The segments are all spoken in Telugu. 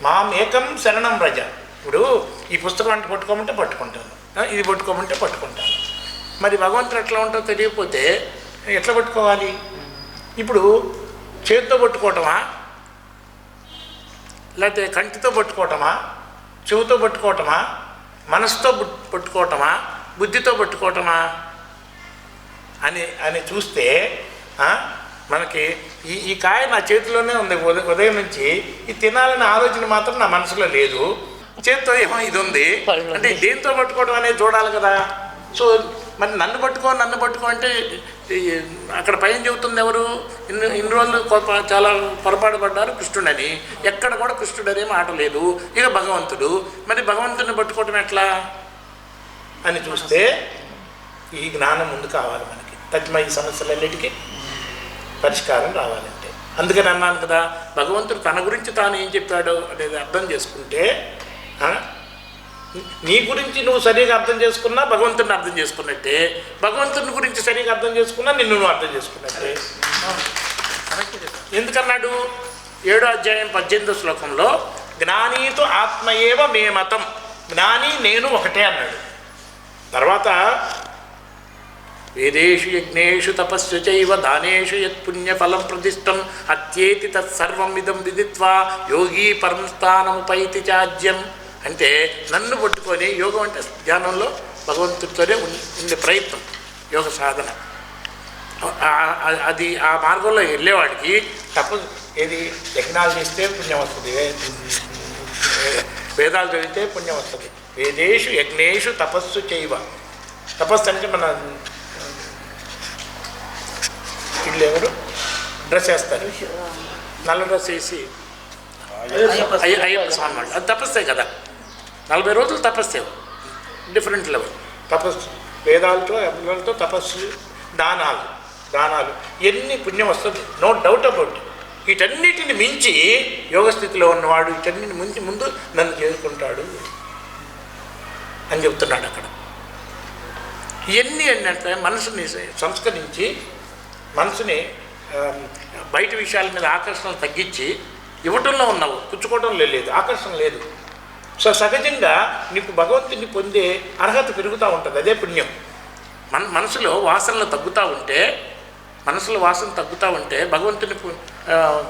మాం ఏకం శరణం రజ. ఇప్పుడు ఈ పుస్తకం అంటే పట్టుకోమంటే పట్టుకుంటాను. ఇది పట్టుకోమంటే పట్టుకుంటాను. మరి భగవంతుడు ఎట్లా ఉంటుందో తెలియకపోతే ఎట్లా పట్టుకోవాలి? ఇప్పుడు చేతితో పట్టుకోవటమా? లేకపోతే కంటితో పట్టుకోవటమా? చెవుతో పట్టుకోవటమా? మనసుతో పట్టుకోవటమా? బుద్ధితో పట్టుకోవటమా? అని అని చూస్తే మనకి ఈ ఈ కాయ నా చేతిలోనే ఉంది. ఉదయం నుంచి ఇది తినాలనే ఆలోచన మాత్రం నా మనసులో లేదు. చేతితో ఏమో ఇది ఉంది. అంటే దేంతో పట్టుకోవడం అనేది చూడాలి కదా. సో మరి నన్ను పట్టుకో నన్ను పట్టుకో అంటే ఈ అక్కడ పైన చెబుతుంది ఎవరు? ఇన్ని ఇన్ని రోజులు చాలా పొరపాటు పడ్డారు కృష్ణుడని ఎక్కడ కూడా కృష్ణుడు అనే మాట లేదు. ఇక భగవంతుడు. మరి భగవంతుడిని పట్టుకోవటం ఎట్లా? అని చూస్తే ఈ జ్ఞానం ముందు కావాలి మనకి. తజ్మ ఈ సమస్యలన్నిటికీ. పరిష్కారం రావాలంటే. అందుకని అన్నాను కదా భగవంతుడు తన గురించి తాను ఏం చెప్పాడో అనేది అర్థం చేసుకుంటే నీ గురించి నువ్వు సరిగా అర్థం చేసుకున్నా భగవంతుడిని అర్థం చేసుకున్నట్టే భగవంతుని గురించి సరిగా అర్థం చేసుకున్నా నిన్ను నువ్వు అర్థం చేసుకున్నట్టే. ఎందుకన్నాడు? ఏడో అధ్యాయం పద్దెనిమిదో శ్లోకంలో జ్ఞానీతో ఆత్మయేవ మే మతం. జ్ఞాని నేను ఒకటే అన్నాడు. తర్వాత వేదేషు యజ్ఞేషు తపస్సు చైవ దానేషు యత్ పుణ్యఫలం ప్రతిష్టం అత్యేతి తత్సర్వం ఇదం విదిత్వా యోగి పరంస్థానముపైతి చాజ్యం. అంటే నన్ను పట్టుకొని యోగం అంటే ధ్యానంలో భగవంతుడితోనే ఉండే ప్రయత్నం యోగ సాధన. అది ఆ మార్గంలో వెళ్ళేవాడికి తప్ప ఏది యజ్ఞాలు చేస్తే పుణ్యం వస్తుంది వేదాలు చదివితే పుణ్యం వస్తుంది. వేదేషు యజ్ఞేషు తపస్సు చేయవ తపస్సు అంటే మన వీళ్ళు ఎవరు డ్రెస్ వేస్తారు. నల్ల డ్రెస్ వేసి అయ్య అయ్యప్ప స్వామి వాళ్ళు అది తపస్సే కదా. నలభై రోజులు తపస్సే డిఫరెంట్ లెవెల్ తపస్సు. వేదాలతో యజ్ఞాలతో తపస్సు దానాలు దానాలు. ఎన్ని పుణ్యం వస్తుంది? నో డౌట్ అబౌట్ వీటన్నిటిని మించి యోగ స్థితిలో ఉన్నవాడు వీటన్నిటిని మించి ముందు నన్ను చేరుకుంటాడు అని చెప్తున్నాడు అక్కడ. ఇవన్నీ ఏంటంటే మనసుని సంస్కరించి మనసుని బయట విషయాల మీద ఆకర్షణ తగ్గించి ఇవ్వటంలో ఉన్నావు. పుచ్చుకోవడంలో లేదు. ఆకర్షణ లేదు. సో సహజంగా నీకు భగవంతుని పొందే అర్హత పెరుగుతూ ఉంటుంది. అదే పుణ్యం. మన మనసులో వాసనలు తగ్గుతూ ఉంటే మనసులో వాసన తగ్గుతూ ఉంటే భగవంతుని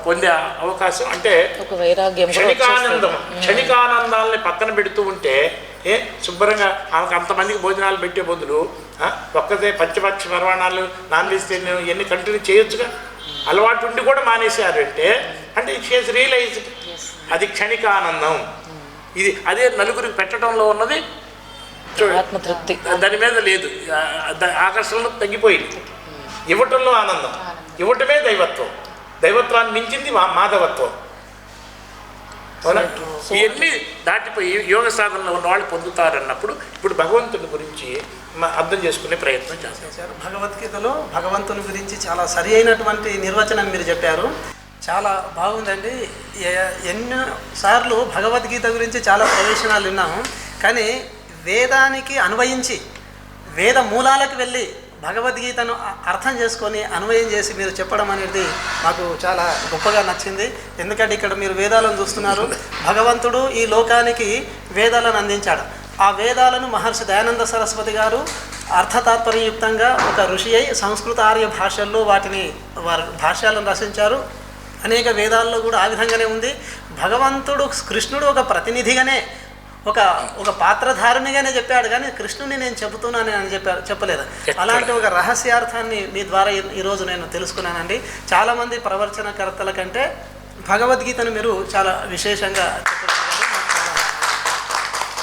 పొందే అవకాశం అంటే క్షణికానందం. క్షణికానందాలని పక్కన పెడుతూ ఉంటే ఏ శుభ్రంగా ఆమెకు అంతమందికి భోజనాలు పెట్టే బదులు ఆ, ఒక్కదే పచ్చిపచ్చి పరవాణాలు నాన్ వెజ్ తిని ఇవన్నీ కంటిన్యూ చేయొచ్చుగా. అలవాటు ఉండి కూడా మానేశారు అంటే అంటే షీస్ రియలైజ్ అది క్షణికానందం ఇది అదే నలుగురికి పెట్టడంలో ఉన్నది ఆత్మతృప్తి దాని మీద లేదు. ఆకర్షణలో తగ్గిపోయింది ఇవ్వటంలో ఆనందం. ఇవ్వటమే దైవత్వం. దైవత్వాన్ని మించింది మా మాధవత్వం. అవునా? ఇవన్నీ దాటిపోయి యోగ సాధనలో ఉన్న వాళ్ళు పొందుతారన్నప్పుడు ఇప్పుడు భగవంతుడి గురించి అర్థం చేసుకునే ప్రయత్నం చేస్తాం. చేశారు భగవద్గీతలో భగవంతుని గురించి చాలా సరి అయినటువంటి నిర్వచనం మీరు చెప్పారు. చాలా బాగుందండి. ఎన్నో సార్లు భగవద్గీత గురించి చాలా ప్రవేశనాలు విన్నాము. కానీ వేదానికి అన్వయించి వేద మూలాలకు వెళ్ళి భగవద్గీతను అర్థం చేసుకొని అన్వయం చేసి మీరు చెప్పడం అనేది మాకు చాలా గొప్పగా నచ్చింది. ఎందుకంటే ఇక్కడ మీరు వేదాలను చూస్తున్నారు. భగవంతుడు ఈ లోకానికి వేదాలను అందించాడు. ఆ వేదాలను మహర్షి దయానంద సరస్వతి గారు అర్థతాత్పర్యయుక్తంగా ఒక ఋషి అయి సంస్కృత ఆర్య భాషల్లో వాటిని వారు భాష్యాలను రచించారు. అనేక వేదాల్లో కూడా ఆ విధంగానే ఉంది. భగవంతుడు కృష్ణుడు ఒక ప్రతినిధిగానే ఒక ఒక పాత్రధారునిగానే చెప్పాడు కానీ కృష్ణుని నేను చెబుతున్నాను అని చెప్పారు చెప్పలేదు. అలాంటి ఒక రహస్యార్థాన్ని మీ ద్వారా ఈ- ఈరోజు నేను తెలుసుకున్నానండి. చాలామంది ప్రవచనకర్తల కంటే భగవద్గీతను మీరు చాలా విశేషంగా